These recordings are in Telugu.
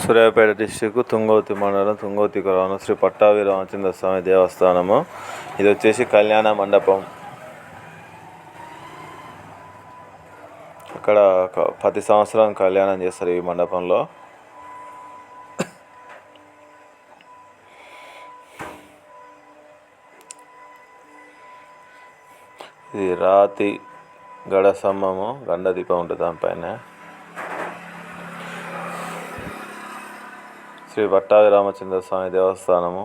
సూర్యాపేట డిస్టిక్ తుంగోతి మండలం తుంగోతి గ్రామం శ్రీ పట్టాభి రామచంద్ర స్వామి దేవస్థానము. ఇది వచ్చేసి కళ్యాణ మండపం. ఇక్కడ ప్రతి సంవత్సరం కళ్యాణం చేస్తారు ఈ మండపంలో. ఇది రాతి గడ స్తంభము గండ దీపం ఉంటుంది దానిపైన. శ్రీ పట్టాది రామచంద్ర స్వామి దేవస్థానము.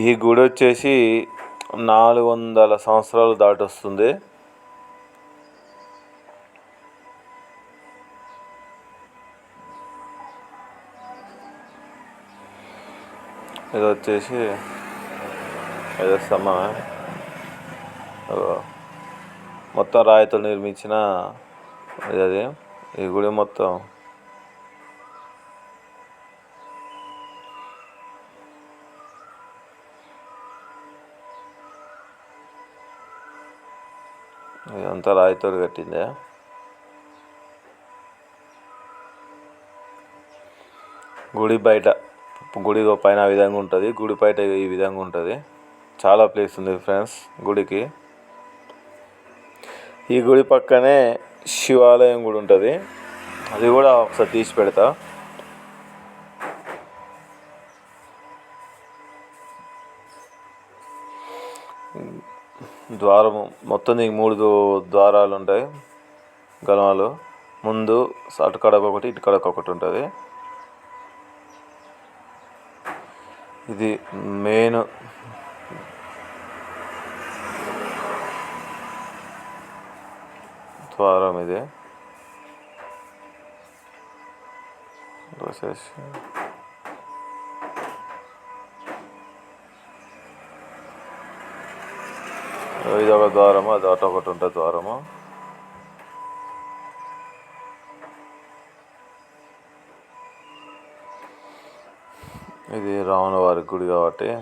ఈ గుడి వచ్చేసి నాలుగు వందల సంవత్సరాలు దాటొస్తుంది ఇది వచ్చేసి ఏదో మొత్తం రాయితో నిర్మించిన ఇది ఈ గుడి మొత్తం. ఇదంతా రాయితో కట్టిందే. గుడి బయట గుడి పైన ఆ విధంగా ఉంటుంది. గుడి బయట ఈ విధంగా ఉంటుంది. చాలా ప్లేస్ ఉంది ఫ్రెండ్స్ గుడికి. ఈ గుడి పక్కనే శివాలయం కూడా ఉంటుంది. అది కూడా ఒకసారి తీసి పెడతా. ద్వారము మొత్తం దీనికి మూడు ద్వారాలు ఉంటాయి. గలమాలు ముందు అటు కడకు ఒకటి ఇటు కడకు ఒకటి ఉంటుంది. ఇది మెయిన్ ద్వారం ఇది. వచ్చేసి ఇది ఒక ద్వారము అది అటు ఒకటి ఉంటుంది ద్వారము. ఇది రావణ వారి గుడి కాబట్టి. ఈ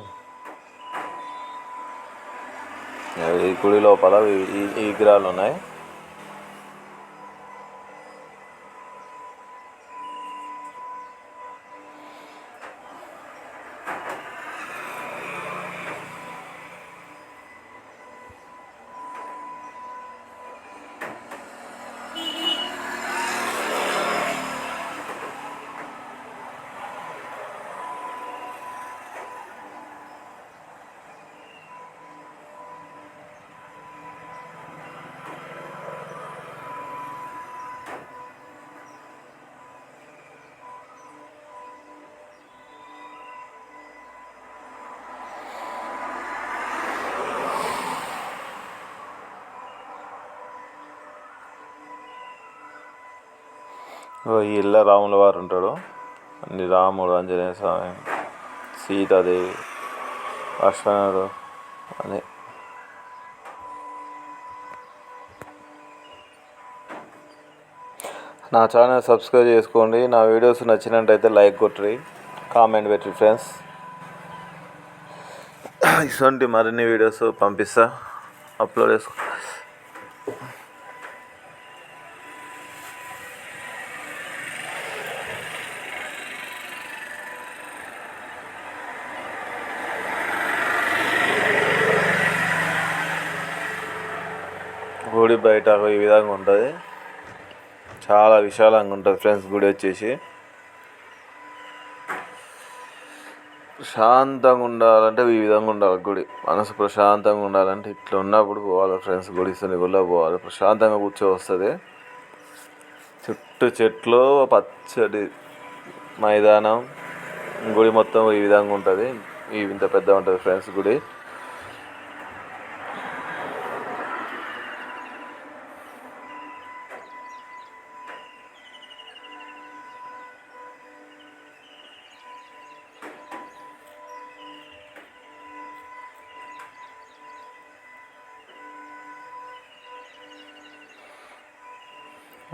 గుడి లోపల ఈ- ఈ విగ్రహాలు ఉన్నాయి. ఈ ఇళ్ళ రాముల వారు ఉంటాడు. అన్ని రాముడు ఆంజనేయ స్వామి సీతాదేవి లక్ష్మణుడు అని. నా ఛానల్ సబ్స్క్రైబ్ చేసుకోండి. నా వీడియోస్ నచ్చినట్టయితే లైక్ కొట్టరి కామెంట్ పెట్టి ఫ్రెండ్స్. ఇటువంటి మరిన్ని వీడియోస్ పంపిస్తా. అప్లోడ్ చేసుకో గుడి బయట ఈ విధంగా ఉంటుంది. చాలా విశాలంగా ఉంటుంది ఫ్రెండ్స్ గుడి వచ్చేసి. ప్రశాంతంగా ఉండాలంటే ఈ విధంగా ఉండాలి గుడి. మనసు ప్రశాంతంగా ఉండాలంటే ఇట్లా ఉన్నప్పుడు పోవాలి ఫ్రెండ్స్ గుడి గుళ్ళో పోవాలి. ప్రశాంతంగా కూర్చో వస్తుంది. చుట్టూ చెట్లు పచ్చడి మైదానం. గుడి మొత్తం ఈ విధంగా ఉంటుంది. ఈ ఇంత పెద్ద ఉంటుంది ఫ్రెండ్స్ గుడి.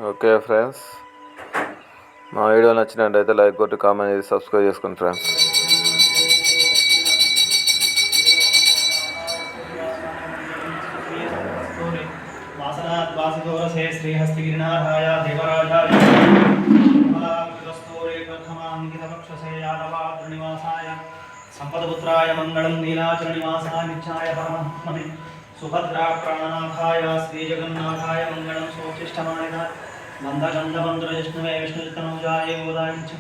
ఓకే ఫ్రెండ్స్ మా వీడియో నచ్చినట్టయితే లైక్ కొట్టి కామెంట్ చేసి సబ్స్క్రైబ్ చేసుకోండి ఫ్రెండ్స్ సంపదపుత్రాయ మంగళం నీలాచల నివాసాయ సుభద్రా ప్రాణనాథాయ శ్రీజగన్నాథాయ మంగళం సోచిష్టమాయ నందగంధమంత్ర విష్ణువే విష్ణుతనూజాయ ఉదాయించ